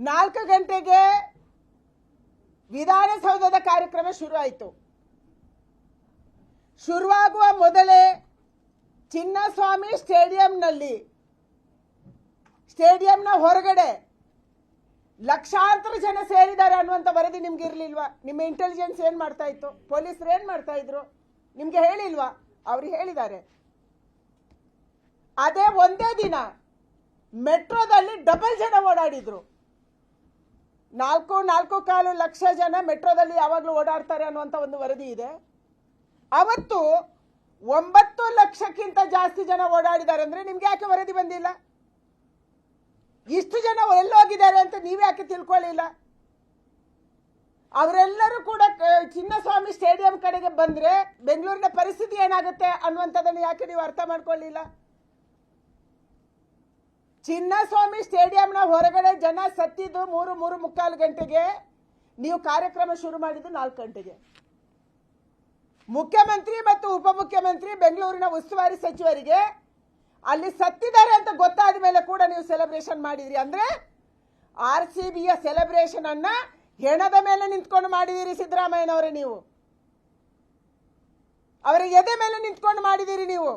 ನಾಲ್ಕು ಗಂಟೆಗೆ ವಿಧಾನಸೌಧದ ಕಾರ್ಯಕ್ರಮ ಶುರುವಾಯಿತು. ಶುರುವಾಗುವ ಮೊದಲೇ ಚಿನ್ನಸ್ವಾಮಿ ಸ್ಟೇಡಿಯಂನಲ್ಲಿ, ಸ್ಟೇಡಿಯಂನ ಹೊರಗಡೆ ಲಕ್ಷಾಂತರ ಜನ ಸೇರಿದ್ದಾರೆ ಅನ್ನುವಂಥ ವರದಿ ನಿಮ್ಗೆ ಇರಲಿಲ್ವಾ? ನಿಮ್ಮ ಇಂಟೆಲಿಜೆನ್ಸ್ ಏನು ಮಾಡ್ತಾ ಇತ್ತು? ಪೊಲೀಸರು ಏನು ಮಾಡ್ತಾ ಇದ್ರು? ನಿಮಗೆ ಹೇಳಿಲ್ವಾ? ಅವ್ರು ಹೇಳಿದ್ದಾರೆ. ಅದೇ ಒಂದೇ ದಿನ, ಮೆಟ್ರೋದಲ್ಲಿ ಡಬಲ್ ಜನ ಓಡಾಡಿದ್ರು. ನಾಲ್ಕು ನಾಲ್ಕು ಕಾಲು ಲಕ್ಷ ಜನ ಮೆಟ್ರೋದಲ್ಲಿ ಯಾವಾಗಲೂ ಓಡಾಡ್ತಾರೆ ಅನ್ನುವಂಥ ಒಂದು ವರದಿ ಇದೆ. ಅವತ್ತು ಒಂಬತ್ತು ಲಕ್ಷಕ್ಕಿಂತ ಜಾಸ್ತಿ ಜನ ಓಡಾಡಿದ್ದಾರೆ ಅಂದರೆ ನಿಮ್ಗೆ ಯಾಕೆ ವರದಿ ಬಂದಿಲ್ಲ? ಇಷ್ಟು ಜನ ಎಲ್ಲೋಗಿದ್ದಾರೆ ಅಂತ ನೀವ್ಯಾಕೆ ತಿಳ್ಕೊಳ್ಳಿಲ್ಲ? ಅವರೆಲ್ಲರೂ ಕೂಡ ಚಿನ್ನಸ್ವಾಮಿ ಸ್ಟೇಡಿಯಂ ಕಡೆಗೆ ಬಂದರೆ ಬೆಂಗಳೂರಿನ ಪರಿಸ್ಥಿತಿ ಏನಾಗುತ್ತೆ ಅನ್ನುವಂಥದ್ದನ್ನು ಯಾಕೆ ನೀವು ಅರ್ಥ ಮಾಡ್ಕೊಳ್ಳಿಲ್ಲ? ಚಿನ್ನಸ್ವಾಮಿ ಸ್ಟೇಡಿಯಂನ ಹೊರಗಡೆ ಜನ ಸತ್ತಿದ್ದು ಮೂರು ಮೂರು ಮುಕ್ಕಾಲು ಗಂಟೆಗೆ ನೀವು ಕಾರ್ಯಕ್ರಮ ಶುರು ಮಾಡಿದ್ದು ನಾಲ್ಕು ಗಂಟೆಗೆ. ಮುಖ್ಯಮಂತ್ರಿ ಮತ್ತು ಉಪಮುಖ್ಯಮಂತ್ರಿ ಬೆಂಗಳೂರಿನ ಉಸ್ತುವಾರಿ ಸಚಿವರಿಗೆ ಅಲ್ಲಿ ಸತ್ತಿದ್ದಾರೆ ಅಂತ ಗೊತ್ತಾದ ಮೇಲೆ ಕೂಡ ನೀವು ಸೆಲೆಬ್ರೇಷನ್ ಮಾಡಿದ್ರಿ. ಅಂದ್ರೆ ಆರ್ ಸಿ ಬಿಯ ಸೆಲೆಬ್ರೇಷನ್ ಅನ್ನ ಹೆಣದ ಮೇಲೆ ನಿಂತ್ಕೊಂಡು ಮಾಡಿದಿರಿ ಸಿದ್ದರಾಮಯ್ಯನವರೇ ನೀವು. ಅವರ ಎದೆ ಮೇಲೆ ನಿಂತ್ಕೊಂಡು ಮಾಡಿದಿರಿ ನೀವು.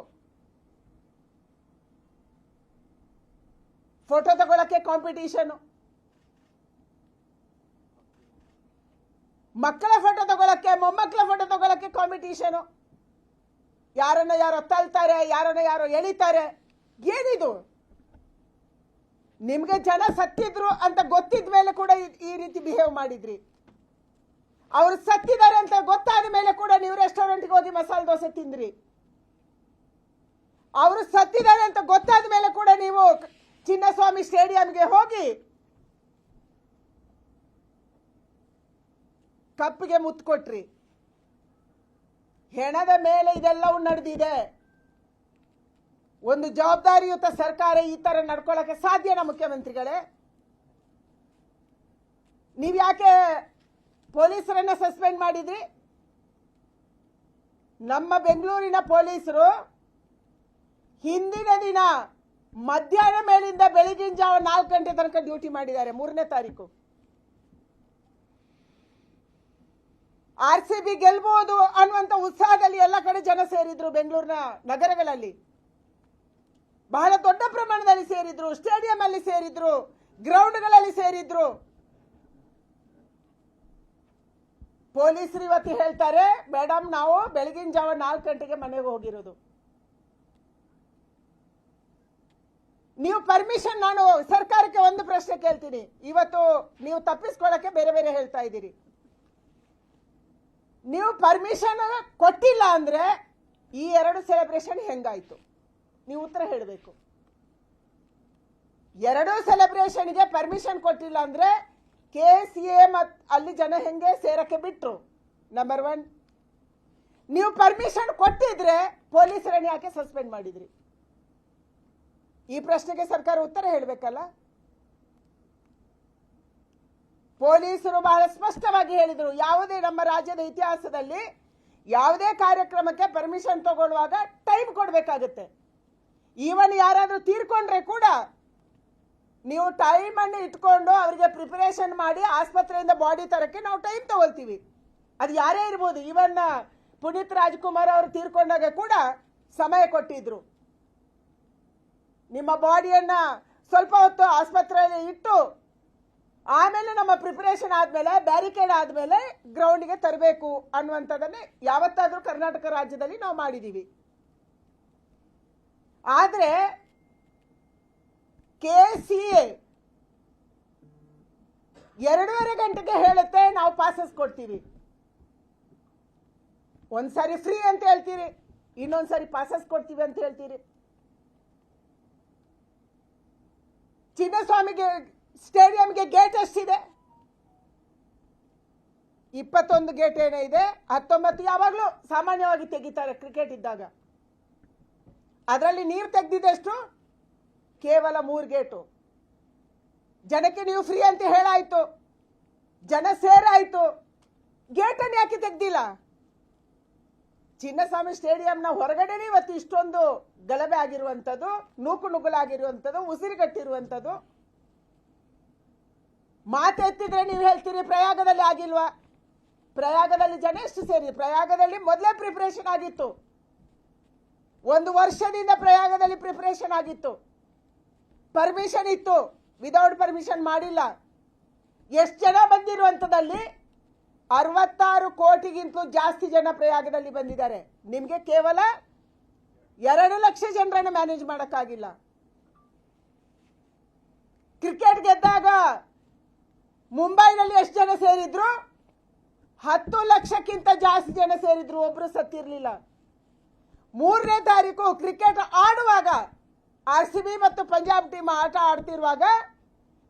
ಫೋಟೋ ತಗೊಳಕ್ಕೆ ಕಾಂಪಿಟೀಷನು ಮಕ್ಕಳ ಫೋಟೋ ತಗೊಳಕ್ಕೆ, ಮೊಮ್ಮಕ್ಕಳ ಫೋಟೋ ತಗೊಳಕ್ಕೆ ಕಾಂಪಿಟೀಷನು ಯಾರನ್ನ ಯಾರೋ ತಳ್ತಾರೆ ಯಾರನ್ನ ಯಾರೋ ಎಳಿತಾರೆ, ಏನಿದು? ನಿಮ್ಗೆ ಜನ ಸತ್ತಿದ್ರು ಅಂತ ಗೊತ್ತಿದ ಮೇಲೆ ಕೂಡ ಈ- ರೀತಿ ಬಿಹೇವ್ ಮಾಡಿದ್ರಿ. ಅವ್ರು ಸತ್ತಿದ್ದಾರೆ ಅಂತ ಗೊತ್ತಾದ ಮೇಲೆ ಕೂಡ ನೀವು ರೆಸ್ಟೋರೆಂಟ್ಗೆ ಹೋಗಿ ಮಸಾಲೆ ದೋಸೆ ತಿಂದ್ರಿ. ಅವರು ಸತ್ತಿದ್ದಾರೆ ಅಂತ ಗೊತ್ತಾದ ಮೇಲೆ ಕೂಡ ನೀವು ಚಿನ್ನಸ್ವಾಮಿ ಸ್ಟೇಡಿಯಂಗೆ ಹೋಗಿ ಕಪ್ಪಿಗೆ ಮುತ್ತು ಕೊಟ್ರಿ. ಹೆಣದ ಮೇಲೆ ಇದೆಲ್ಲವೂ ನಡೆದಿದೆ. ಒಂದು ಜವಾಬ್ದಾರಿಯುತ ಸರ್ಕಾರ ಈ ತರ ನಡ್ಕೊಳ್ಳಕ್ಕೆ ಸಾಧ್ಯನಾ ಮುಖ್ಯಮಂತ್ರಿಗಳೇ? ನೀವ್ ಯಾಕೆ ಪೊಲೀಸರನ್ನ ಸಸ್ಪೆಂಡ್ ಮಾಡಿದ್ರಿ? ನಮ್ಮ ಬೆಂಗಳೂರಿನ ಪೊಲೀಸರು ಹಿಂದಿನ ದಿನ ಮಧ್ಯಾಹ್ನ ಮೇಲಿಂದ ಬೆಳಗಿನ ಜಾವ ನಾಲ್ಕು ಗಂಟೆ ತನಕ ಡ್ಯೂಟಿ ಮಾಡಿದ್ದಾರೆ. ಮೂರನೇ ತಾರೀಕು. ಆರ್ ಸಿ ಬಿ ಗೆಲ್ಬಹುದು ಅನ್ನುವಂತ ಉತ್ಸಾಹದಲ್ಲಿ ಎಲ್ಲ ಕಡೆ ಜನ ಸೇರಿದ್ರು ಬೆಂಗಳೂರಿನ ನಗರಗಳಲ್ಲಿ. ಬಹಳ ದೊಡ್ಡ ಪ್ರಮಾಣದಲ್ಲಿ ಸೇರಿದ್ರು ಸ್ಟೇಡಿಯಂ ಅಲ್ಲಿ ಸೇರಿದ್ರು ಗ್ರೌಂಡ್ಗಳಲ್ಲಿ ಸೇರಿದ್ರು. ಪೊಲೀಸರು ಇವತ್ತು ಹೇಳ್ತಾರೆ ಮೇಡಮ್ ನಾವು ಬೆಳಗಿನ ಜಾವ ನಾಲ್ಕು ಗಂಟೆಗೆ ಮನೆಗೆ ಹೋಗಿರೋದು. ನೀವು ಪರ್ಮಿಷನ್ ನಾನು ಸರ್ಕಾರಕ್ಕೆ ಒಂದು ಪ್ರಶ್ನೆ ಕೇಳ್ತೀನಿ. ಇವತ್ತು ನೀವು ತಪ್ಪಿಸ್ಕೊಳ್ಳಕ್ಕೆ ಬೇರೆ ಬೇರೆ ಹೇಳ್ತಾ ಇದ್ದೀರಿ. ನೀವು ಪರ್ಮಿಷನ್ ಕೊಟ್ಟಿಲ್ಲ ಅಂದ್ರೆ ಈ ಎರಡು ಸೆಲೆಬ್ರೇಷನ್ ಹೆಂಗಾಯ್ತು? ನೀವು ಉತ್ತರ ಹೇಳಬೇಕು. ಎರಡೂ ಸೆಲೆಬ್ರೇಷನ್ಗೆ ಪರ್ಮಿಷನ್ ಕೊಟ್ಟಿಲ್ಲ ಅಂದ್ರೆ ಕೆ ಸಿ ಎ ಮತ್ ಅಲ್ಲಿ ಜನ ಹೆಂಗೆ ಸೇರಕ್ಕೆ ಬಿಟ್ರು? ನಂಬರ್ ಒನ್ ನೀವು ಪರ್ಮಿಷನ್ ಕೊಟ್ಟಿದ್ರೆ ಪೊಲೀಸರನ್ನು ಯಾಕೆ ಸಸ್ಪೆಂಡ್ ಮಾಡಿದ್ರಿ? ಈ ಪ್ರಶ್ನೆಗೆ ಸರ್ಕಾರ ಉತ್ತರ ಹೇಳಬೇಕಲ್ಲ? ಪೊಲೀಸರು ಬಹಳ ಸ್ಪಷ್ಟವಾಗಿ ಹೇಳಿದರು, ಯಾವುದೇ ನಮ್ಮ ರಾಜ್ಯದ ಇತಿಹಾಸದಲ್ಲಿ ಯಾವುದೇ ಕಾರ್ಯಕ್ರಮಕ್ಕೆ ಪರ್ಮಿಷನ್ ತಗೊಳ್ಳುವಾಗ ಟೈಮ್ ಕೊಡಬೇಕಾಗುತ್ತೆ. ಈವನ್ ಯಾರಾದರೂ ತೀರ್ಕೊಂಡ್ರೆ ಕೂಡ ನೀವು ಟೈಮ್ ಅನ್ನು ಇಟ್ಕೊಂಡು ಅವರಿಗೆ ಪ್ರಿಪರೇಷನ್ ಮಾಡಿ ಆಸ್ಪತ್ರೆಯಿಂದ ಬಾಡಿ ತರಕ್ಕೆ ನಾವು ಟೈಮ್ ತಗೊಳ್ತೀವಿ. ಅದು ಯಾರೇ ಇರ್ಬೋದು ಈವನ್ ಪುನೀತ್ ರಾಜ್ಕುಮಾರ್ ಅವರು ತೀರ್ಕೊಂಡಾಗ ಕೂಡ ಸಮಯ ಕೊಟ್ಟಿದ್ರು. ನಿಮ್ಮ ಬಾಡಿಯನ್ನು ಸ್ವಲ್ಪ ಹೊತ್ತು ಆಸ್ಪತ್ರೆಯಲ್ಲಿ ಇಟ್ಟು ಆಮೇಲೆ ನಮ್ಮ ಪ್ರಿಪರೇಷನ್ ಆದಮೇಲೆ ಬ್ಯಾರಿಕೇಡ್ ಆದಮೇಲೆ ಗ್ರೌಂಡಿಗೆ ತರಬೇಕು ಅನ್ನುವಂಥದ್ದನ್ನೇ ಯಾವತ್ತಾದರೂ ಕರ್ನಾಟಕ ರಾಜ್ಯದಲ್ಲಿ ನಾವು ಮಾಡಿದೀವಿ. ಆದ್ರೆ ಕೆ ಸಿ ಎ ಎರಡೂವರೆ ಗಂಟೆಗೆ ಹೇಳುತ್ತೆ, ನಾವು ಪಾಸಸ್ ಕೊಡ್ತೀವಿ. ಒಂದ್ಸಾರಿ ಫ್ರೀ ಅಂತ ಹೇಳ್ತೀರಿ, ಇನ್ನೊಂದ್ಸರಿ ಪಾಸಸ್ ಕೊಡ್ತೀವಿ ಅಂತ ಹೇಳ್ತೀರಿ. ಚಿನ್ನಸ್ವಾಮಿಗೆ, ಸ್ಟೇಡಿಯಂಗೆ ಗೇಟ್ ಎಷ್ಟಿದೆ? ಇಪ್ಪತ್ತೊಂದು ಗೇಟ್ ಏನೇ ಇದೆ, ಹತ್ತೊಂಬತ್ತು ಯಾವಾಗಲೂ ಸಾಮಾನ್ಯವಾಗಿ ತೆಗಿತಾರೆ ಕ್ರಿಕೆಟ್ ಇದ್ದಾಗ. ಅದರಲ್ಲಿ ನೀರು ತೆಗೆದಿದೆ ಎಷ್ಟು? ಕೇವಲ ಮೂರು ಗೇಟು ಜನಕ್ಕೆ ನೀವು ಫ್ರೀ ಅಂತ ಹೇಳಾಯಿತು. ಜನ ಸೇರಾಯಿತು. ಗೇಟನ್ನು ಯಾಕೆ ತೆಗ್ದಿಲ್ಲ? ಚಿನ್ನಸ್ವಾಮಿ ಸ್ಟೇಡಿಯಂನ ಹೊರಗಡೆನೇ ಇವತ್ತು ಇಷ್ಟೊಂದು ಗಲಭೆ ಆಗಿರುವಂಥದ್ದು, ನೂಕು ನುಗ್ಗಲಾಗಿರುವಂಥದ್ದು ಉಸಿರುಗಟ್ಟಿರುವಂಥದ್ದು ಮಾತೆತ್ತಿದ್ರೆ ನೀವು ಹೇಳ್ತೀರಿ ಪ್ರಯಾಗದಲ್ಲಿ ಆಗಿಲ್ವಾ? ಪ್ರಯಾಗದಲ್ಲಿ ಜನ ಎಷ್ಟು ಸೇರಿ? ಪ್ರಯಾಗದಲ್ಲಿ ಮೊದಲೇ ಪ್ರಿಪರೇಷನ್ ಆಗಿತ್ತು. ಒಂದು ವರ್ಷದಿಂದ ಪ್ರಯಾಗದಲ್ಲಿ ಪ್ರಿಪರೇಷನ್ ಆಗಿತ್ತು. ಪರ್ಮಿಷನ್ ಇತ್ತು. ವಿದೌಟ್ ಪರ್ಮಿಷನ್ ಮಾಡಿಲ್ಲ. ಎಷ್ಟು ಜನ ಬಂದಿರುವಂಥದ್ದಲ್ಲಿ ಅರವತ್ತಾರು ಕೋಟಿಗಿಂತಲೂ ಜಾಸ್ತಿ ಜನ ಪ್ರಯಾಗದಲ್ಲಿ ಬಂದಿದ್ದಾರೆ. ನಿಮಗೆ ಕೇವಲ ಎರಡು ಲಕ್ಷ ಜನರನ್ನು ಮ್ಯಾನೇಜ್ ಮಾಡೋಕ್ಕಾಗಿಲ್ಲ. ಕ್ರಿಕೆಟ್ ಗೆದ್ದಾಗ ಮುಂಬೈನಲ್ಲಿ ಎಷ್ಟು ಜನ ಸೇರಿದ್ರು? ಹತ್ತು ಲಕ್ಷಕ್ಕಿಂತ ಜಾಸ್ತಿ ಜನ ಸೇರಿದ್ರು, ಒಬ್ರು ಸತ್ತಿರಲಿಲ್ಲ. ಮೂರನೇ ತಾರೀಕು ಕ್ರಿಕೆಟ್ ಆಡುವಾಗ ಆರ್ ಸಿ ಬಿ ಮತ್ತು ಪಂಜಾಬ್ ಟೀಮ್ ಆಟ ಆಡ್ತಿರುವಾಗ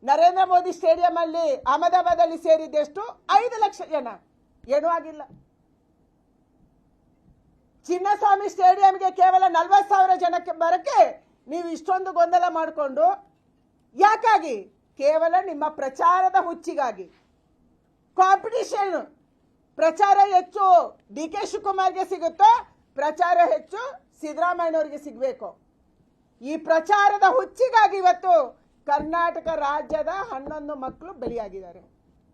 ನರೇಂದ್ರ ಮೋದಿ ಸ್ಟೇಡಿಯಂ ಅಲ್ಲಿ ಅಹಮದಾಬಾದ್ ಅಲ್ಲಿ ಸೇರಿದ್ದೆಷ್ಟು? ಐದು ಲಕ್ಷ ಜನ. ಏನೂ ಆಗಿಲ್ಲ. ಚಿನ್ನಸ್ವಾಮಿ ಸ್ಟೇಡಿಯಂಗೆ ಕೇವಲ ನಲ್ವತ್ತು ಸಾವಿರ ಜನಕ್ಕೆ ಬರಕ್ಕೆ ನೀವು ಇಷ್ಟೊಂದು ಗೊಂದಲ ಮಾಡಿಕೊಂಡು, ಯಾಕಾಗಿ? ಕೇವಲ ನಿಮ್ಮ ಪ್ರಚಾರದ ಹುಚ್ಚಿಗಾಗಿ. ಕಾಂಪಿಟಿಷನ್ ಪ್ರಚಾರ ಹೆಚ್ಚು ಡಿ ಕೆ ಶಿವಕುಮಾರ್ಗೆ ಸಿಗುತ್ತೋ? ಪ್ರಚಾರ ಹೆಚ್ಚು ಸಿದ್ದರಾಮಯ್ಯನವ್ರಿಗೆ ಸಿಗಬೇಕು. ಈ ಪ್ರಚಾರದ ಹುಚ್ಚಿಗಾಗಿ ಇವತ್ತು ಕರ್ನಾಟಕ ರಾಜ್ಯದ ಹನ್ನೊಂದು ಮಕ್ಕಳು ಬಲಿಯಾಗಿದ್ದಾರೆ.